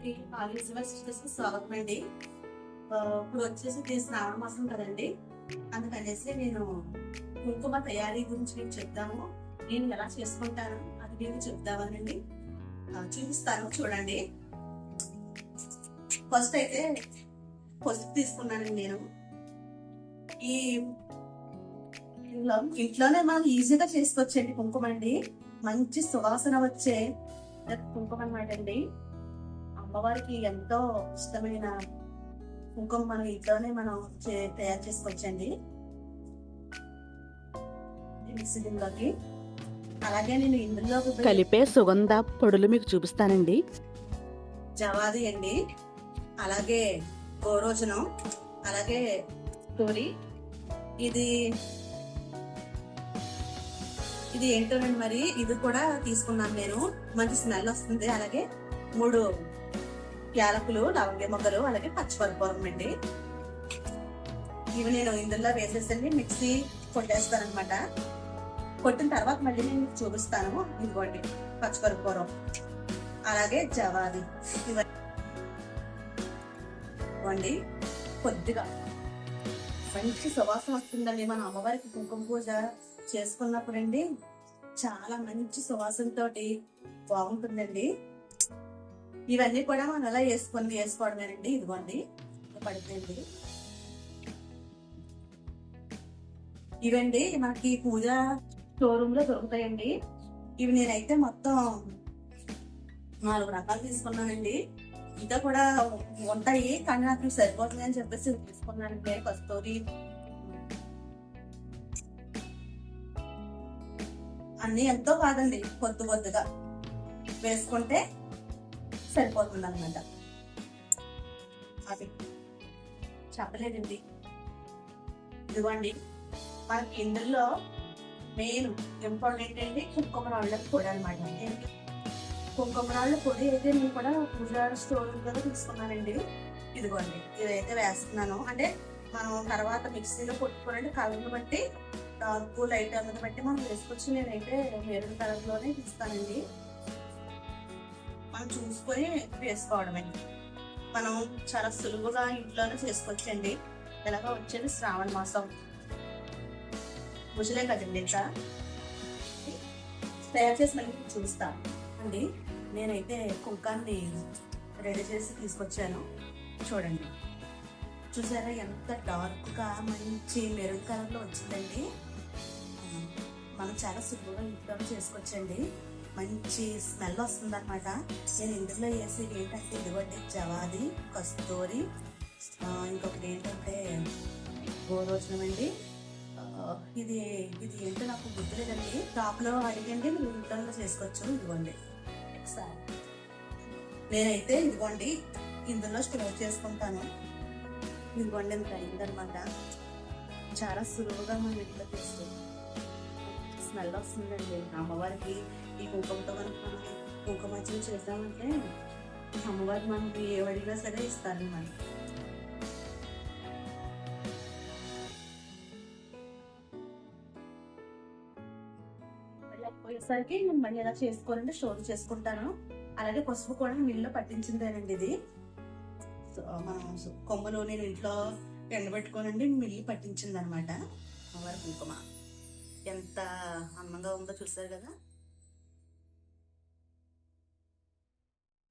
ఛానల్కి ఆలిజివెస్ట్ స్వాగతం అండి. ఇప్పుడు వచ్చేసి నేను శ్రావణ మాసం కదండి. అందుకనేసి నేను కుంకుమ తయారీ గురించి మీకు చెప్తాము నేను ఎలా చేసుకుంటాను అది మీకు చెప్తామనండి చూపిస్తాను చూడండి. ఫస్ట్ అయితే పసుపు తీసుకున్నానండి నేను. ఈ ఇంట్లో- ఇంట్లోనే మనం ఈజీగా చేసుకోవచ్చండి కుంకుమ అండి మంచి సువాసన వచ్చే కుంకుమ అనమాట అండి. అమ్మవారికి ఎంతో ఇష్టమైన కుంకుమ మనం ఇంట్లోనే మనం చే- తయారు చేసుకోవచ్చండి. అలాగే నేను ఇందులో కలిపే సుగంధ పొడులు మీకు చూపిస్తానండి. జవాది అండి. అలాగే గోరోజనం అలాగే తూరి ఇది ఇది ఏంటోనండి మరి ఇది కూడా తీసుకున్నాను నేను. మంచి స్మెల్ వస్తుంది. అలాగే మూడు యాలకులు లవంగి మొగ్గలు అలాగే పచ్చిపరిపూరం అండి. ఇవి నేను ఇందులో వేసేసండి మిక్సీ కొట్టేస్తాను అనమాట కొట్టిన తర్వాత మళ్ళీ నేను మీకు చూపిస్తాను. ఇదిగోండి పచ్చిపరిపూరం అలాగే జవాది. ఇవ్వండి కొద్దిగా మంచి సువాసన వస్తుందండి. మన అమ్మవారికి కుంకుమ పూజ చేసుకున్నప్పుడు అండి చాలా మంచి సువాసనతో బాగుంటుందండి. ఇవన్నీ కూడా మనం అలా వేసుకొని వేసుకోవడమేనండి? ఇదిగోండి. పడుతుంది ఇవండి మనకి పూజ షోరూమ్లో దొరుకుతాయండి. ఇవి నేనైతే మొత్తం నాలుగు రకాలు తీసుకున్నానండి. ఇంకా కూడా ఉంటాయి కానీ నాకు సరిపోతుంది అని చెప్పేసి తీసుకున్నానండి. కస్తూరి అన్ని ఎంతో కాదండి కొద్ది కొద్దిగా. వేసుకుంటే సరిపోతుంది అనమాట అది చెప్పలేదండి. ఇదిగోండి మనకి ఇందులో మెయిన్ ఇంపార్టెంట్ ఏంటి? కుంకుమ రాళ్ళ పొడి అనమాట ఏంటి? కుంకుమ రాళ్ళ పొడి అయితే నేను కూడా గుజరాత్ స్టోర్ కూడా తీసుకున్నానండి. ఇదిగోండి ఇదైతే వేస్తున్నాను. అంటే మనం తర్వాత మిక్సీలో కొట్టుకోనండి కలర్ని బట్టి డార్క్ లైట్ అన్నది బట్టి మనం వేసుకొచ్చి నేనైతే మెరూన్ కలర్లోనే తీస్తానండి. మనం చూసుకొని వేసుకోవడమే. మనం చాలా సులువుగా ఇంట్లోనే చేసుకోవచ్చండి. ఎలాగో వచ్చేది శ్రావణ మాసం. భుజలే కదండి ఇంకా? తయారు చేసి మళ్ళీ చూస్తాను అండి నేనైతే కుంకాన్ని రెడీ చేసి తీసుకొచ్చాను. చూడండి. చూసారా ఎంత డార్క్గా మంచి మెరూన్ కలర్లో వచ్చిందండి. మనం చాలా సులువుగా ఇంట్లో చేసుకోవచ్చండి. మంచి స్మెల్ వస్తుంది అనమాట నేను ఇందులో వేసి ఏంటంటే ఇదిగోండి జవాది కస్తూరి ఇంకొకటి ఏంటంటే గోరోజనం అండి. ఇది ఇది ఏంటో నాకు గుర్తులేదండి. టాప్లో అడిగండి మీరు ఇంట్లో చేసుకోవచ్చు. ఇదిగోండి. ఒకసారి. నేనైతే ఇదిగోండి ఇందులో స్టోర్ చేసుకుంటాను. ఇదిగోండి ఇంత అయిందనమాట చాలా సులువుగా మనం ఇంట్లో చేస్తాం. స్మెల్ వస్తుందండి. అమ్మవారికి ఈ కుంకుమతో కనుక మనం కుంకుమార్చన చేద్దామంటే అమ్మవారికి మనకి ఏ వడిగా సరే ఇస్తారనమాట పోయేసరికి నేను మళ్ళీ ఎలా చేసుకోవాలంటే స్టోర్ చేసుకుంటాను. అలాగే పసుపు కూడా మిల్లులో పట్టించిందేనండి ఇది. సో మనం కొమ్మలు నేను ఇంట్లో ఎండబెట్టుకోనండి మిల్లి పట్టించింది అనమాట అమ్మవారి కుంకుమ. ఎంత అందంగా ఉందో చూసారు కదా?